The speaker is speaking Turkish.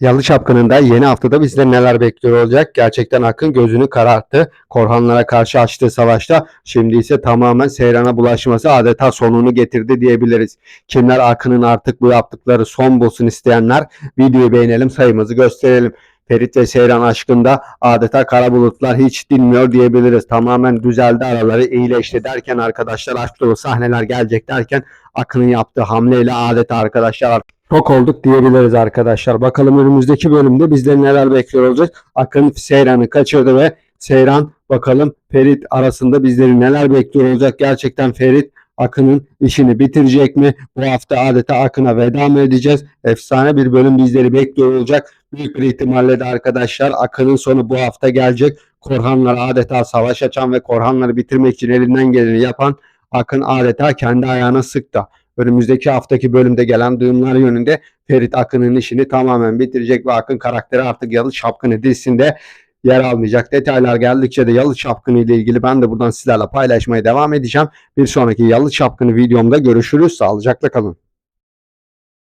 Yalı Çapkını'nda yeni haftada bizleri neler bekliyor olacak? Gerçekten Akın gözünü kararttı. Korhanlara karşı açtığı savaşta şimdi ise tamamen Seyran'a bulaşması adeta sonunu getirdi diyebiliriz. Kimler Akın'ın artık bu yaptıkları son bulsun isteyenler videoyu beğenelim sayımızı gösterelim. Ferit ve Seyran aşkında adeta kara bulutlar hiç dinmiyor diyebiliriz. Tamamen düzeldi araları iyileşti derken arkadaşlar aşk dolu sahneler gelecek derken Akın'ın yaptığı hamleyle adeta arkadaşlar çok olduk diyebiliriz arkadaşlar. Bakalım önümüzdeki bölümde bizleri neler bekliyor olacak. Akın Seyran'ı kaçırdı ve Seyran bakalım Ferit arasında bizleri neler bekliyor olacak. Gerçekten Ferit Akın'ın işini bitirecek mi? Bu hafta adeta Akın'a veda mı edeceğiz? Efsane bir bölüm bizleri bekliyor olacak. Büyük bir ihtimalle de arkadaşlar Akın'ın sonu bu hafta gelecek. Korhanlar adeta savaş açan ve Korhanları bitirmek için elinden geleni yapan Akın adeta kendi ayağına sıktı. Önümüzdeki haftaki bölümde gelen duyumlar yönünde Ferit Akın'ın işini tamamen bitirecek ve Akın karakteri artık Yalı Çapkını dizisinde yer almayacak. Detaylar geldikçe de Yalı Çapkını ile ilgili ben de buradan sizlerle paylaşmaya devam edeceğim. Bir sonraki Yalı Çapkını videomda görüşürüz. Sağlıcakla kalın.